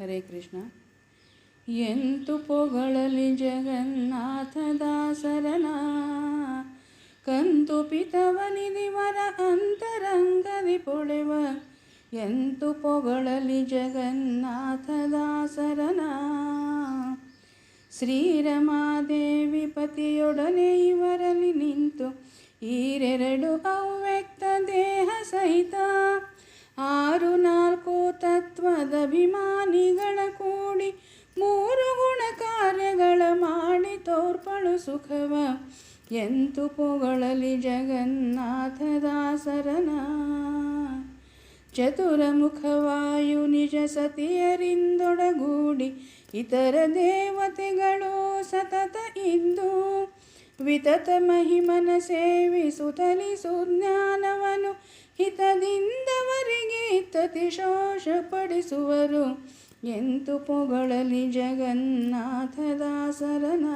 ಹರೇ ಕೃಷ್ಣ. ಎಂತು ಪೊಗಳಲಿ ಜಗನ್ನಾಥ ದಾಸರನ ಕಂತು ಪಿತವನಿದಿವರ ಅಂತರಂಗದಿ ಪೊಳೆವ, ಎಂತು ಪೊಗಳಲಿ ಜಗನ್ನಾಥ ದಾಸರನ ಶ್ರೀರಮಾದೇವಿ ಪತಿಯೊಡನೆ ಇವರಲ್ಲಿ ನಿಂತು, ಈರೆರಡು ಅವ್ಯಕ್ತ ದೇಹ ಸಹಿತ, ಆರು ನಾಲ್ಕು ತತ್ವದ ಅಭಿಮಾನಿಗಳ ಸುಖವ ಎಂತು ಪೊಗಳಲಿ ಜಗನ್ನಾಥ ದಾಸರನ ಚತುರಮುಖವಾಯು ನಿಜ ಸತಿಯರಿಂದೊಡಗೂಡಿ ಇತರ ದೇವತೆಗಳು ಸತತ ಇಂದು. ವಿತತ ಮಹಿಮನ ಸೇವಿಸುತ್ತಲಿ ಸುಜ್ಞಾನವನು ಹಿತದಿಂದವರಿಗೆ ತತಿಶೋಷಪಡಿಸುವರು ಎಂತು ಪೊಗಳಲಿ ಜಗನ್ನಾಥ ದಾಸರನ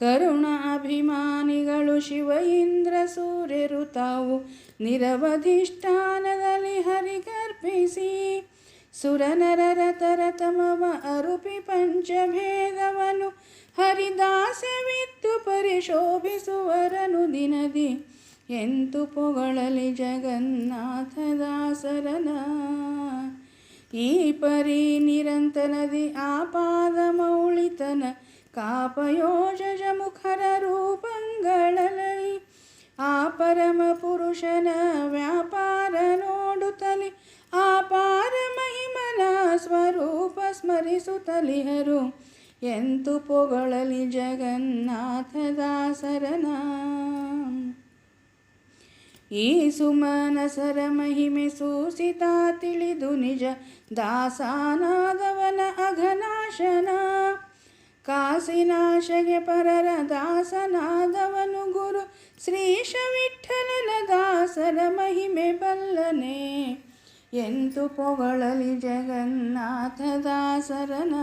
ಕರುಣ ಅಭಿಮಾನಿಗಳು ಶಿವ ಇಂದ್ರ ಸೂರ್ಯರು ತಾವು ನಿರವಧಿಷ್ಠಾನದಲ್ಲಿ ಹರಿಗರ್ಪಿಸಿ ಸುರನರರ ತರತಮವ ಅರುಪಿ ಪಂಚಭೇದವನು ಹರಿದಾಸವಿತ್ತು ಪರಿಶೋಭಿಸುವರನು ದಿನದಿ. ಎಂತು ಪೊಗಳಲಿ ಜಗನ್ನಾಥ ಈ ಪರಿ ನಿರಂತರದಿ ಆಪಾದ ಮೌಳಿತನ ಕಾಪಯೋಜ ಮುಖರ ರೂಪಂಗಳಲ್ಲಿ. ಆ ಪರಮ ಪುರುಷನ ವ್ಯಾಪಾರ ನೋಡುತ್ತಲಿ ಆಪಾರ ಮಹಿಮನ ಸ್ವರೂಪ ಸ್ಮರಿಸುತ್ತಲಿಹರು ಎಂತು ಪೊಗಳಲಿ ಜಗನ್ನಾಥ ದಾಸರನ. ಈ ಸುಮನಸರ ಮಹಿಮೆ ಸೂಸಿತ ತಿಳಿದು ನಿಜ ದಾಸಾನಾದವನ ಅಘನಾಶನ. ಕಾಸಿನಾಶಗೆ ಪರರ ದಾಸನಾದವನು ಗುರು, ಶ್ರೀಶ ವಿಠಲನ ದಾಸರ ಮಹಿಮೆ ಬಲ್ಲನೆ. ಎಂತು ಪೊಗಳಲಿ ಜಗನ್ನಾಥ ದಾಸರನ.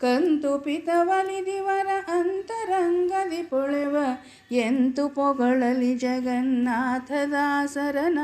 ಕಂತು ಪಿತವಲಿದಿವರ ಅಂತರಂಗದಿ ಪೊಳೆವ ಎಂತು ಪೊಗಳಲಿ ಜಗನ್ನಾಥ ದಾಸರನ.